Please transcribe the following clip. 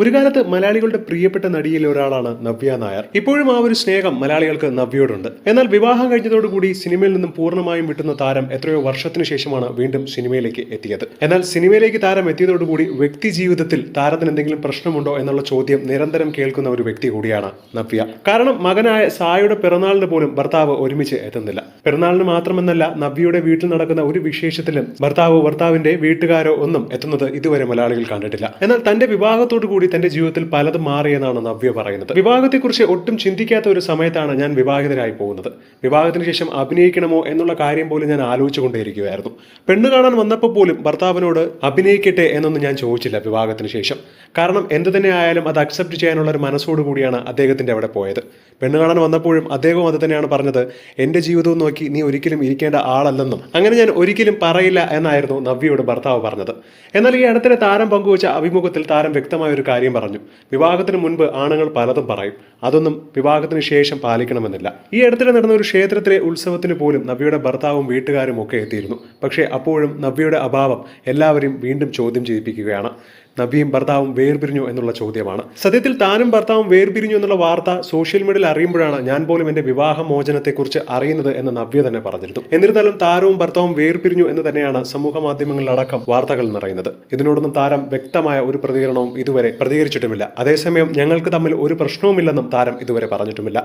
ഒരു കാലത്ത് മലയാളികളുടെ പ്രിയപ്പെട്ട നടിയിൽ ഒരാളാണ് നവ്യ നായർ. ഇപ്പോഴും ആ ഒരു സ്നേഹം മലയാളികൾക്ക് നവ്യയോടുണ്ട്. എന്നാൽ വിവാഹം കഴിഞ്ഞതോടുകൂടി സിനിമയിൽ നിന്നും പൂർണമായും വിട്ടുന്ന താരം എത്രയോ വർഷത്തിന് ശേഷമാണ് വീണ്ടും സിനിമയിലേക്ക് എത്തിയത്. എന്നാൽ സിനിമയിലേക്ക് താരം എത്തിയതോടുകൂടി വ്യക്തി ജീവിതത്തിൽ താരത്തിന് എന്തെങ്കിലും പ്രശ്നമുണ്ടോ എന്നുള്ള ചോദ്യം നിരന്തരം കേൾക്കുന്ന ഒരു വ്യക്തി കൂടിയാണ് നവ്യ. കാരണം മകനായ സായയുടെ പിറന്നാളിന് പോലും ഭർത്താവ് ഒരുമിച്ച് എത്തുന്നില്ല. പിറന്നാളിന് മാത്രമെന്നല്ല നവ്യയുടെ വീട്ടിൽ നടക്കുന്ന ഒരു വിശേഷത്തിലും ഭർത്താവോ ഭർത്താവിന്റെ വീട്ടുകാരോ ഒന്നും എത്തുന്നത് ഇതുവരെ മലയാളികൾ കണ്ടിട്ടില്ല. എന്നാൽ തന്റെ വിവാഹത്തോടു കൂടി തന്റെ ജീവിതത്തിൽ പലതും മാറിയെന്നാണ് നവ്യ പറയുന്നത്. വിവാഹത്തെക്കുറിച്ച് ഒട്ടും ചിന്തിക്കാത്ത ഒരു സമയത്താണ് ഞാൻ വിവാഹിതരായി പോകുന്നത്. വിവാഹത്തിന് ശേഷം അഭിനയിക്കണമോ എന്നുള്ള കാര്യം പോലും ഞാൻ ആലോചിച്ചുകൊണ്ടേയിരിക്കുകയായിരുന്നു. പെണ്ണ് കാണാൻ വന്നപ്പോൾ പോലും ഭർത്താവിനോട് അഭിനയിക്കട്ടെ എന്നൊന്നും ഞാൻ ചോദിച്ചില്ല വിവാഹത്തിന് ശേഷം. കാരണം എന്ത് തന്നെ ആയാലും അത് അക്സെപ്റ്റ് ചെയ്യാനുള്ള ഒരു മനസ്സോട് കൂടിയാണ് അദ്ദേഹത്തിന്റെ അവിടെ പോയത്. പെണ്ണ് കാണാൻ വന്നപ്പോഴും അദ്ദേഹവും അത് തന്നെയാണ് പറഞ്ഞത് എന്റെ ജീവിതവും നോക്കി നീ ഒരിക്കലും ഇരിക്കേണ്ട ആളല്ലെന്നും. അങ്ങനെ ഞാൻ ഒരിക്കലും പറയില്ല എന്നായിരുന്നു നവ്യയോട് ഭർത്താവ് പറഞ്ഞത്. എന്നാൽ ഈ അടുത്തിടെ താരം പങ്കുവച്ച അഭിമുഖത്തിൽ താരം വ്യക്തമായ ഒരു കാര്യം പറഞ്ഞു. വിവാഹത്തിന് മുൻപ് ആണുങ്ങൾ പലതും പറയും. അതൊന്നും വിവാഹത്തിന് ശേഷം പാലിക്കണമെന്നില്ല. ഈ അടുത്തിടെ നടന്ന ഒരു ക്ഷേത്രത്തിലെ ഉത്സവത്തിന് പോലും നവ്യയുടെ ഭർത്താവും വീട്ടുകാരും ഒക്കെ എത്തിയിരുന്നു. പക്ഷേ അപ്പോഴും നവ്യയുടെ അഭാവം എല്ലാവരെയും വീണ്ടും ചോദ്യം ചെയ്യിപ്പിക്കുകയാണ്. നബിയും ഭർത്താവും വേർപിരിഞ്ഞു എന്നുള്ള ചോദ്യമാണ്. സത്യത്തിൽ താനും ഭർത്താവും വേർപിരിഞ്ഞു എന്നുള്ള വാർത്ത സോഷ്യൽ മീഡിയയിൽ അറിയുമ്പോഴാണ് ഞാൻ പോലും എന്റെ വിവാഹ മോചനത്തെക്കുറിച്ച് അറിയുന്നത് എന്ന് നവ്യ തന്നെ പറഞ്ഞിരുന്നു. എന്നിരുന്നാലും താരവും ഭർത്താവും വേർപിരിഞ്ഞു എന്ന് തന്നെയാണ് സമൂഹ മാധ്യമങ്ങളിലടക്കം വാർത്തകൾ നിറയുന്നത്. ഇതിനോടൊന്നും താരം വ്യക്തമായ ഒരു പ്രതികരണവും ഇതുവരെ പ്രതികരിച്ചിട്ടുമില്ല. അതേസമയം ഞങ്ങൾക്ക് തമ്മിൽ ഒരു പ്രശ്നവുമില്ലെന്നും താരം ഇതുവരെ പറഞ്ഞിട്ടുമില്ല.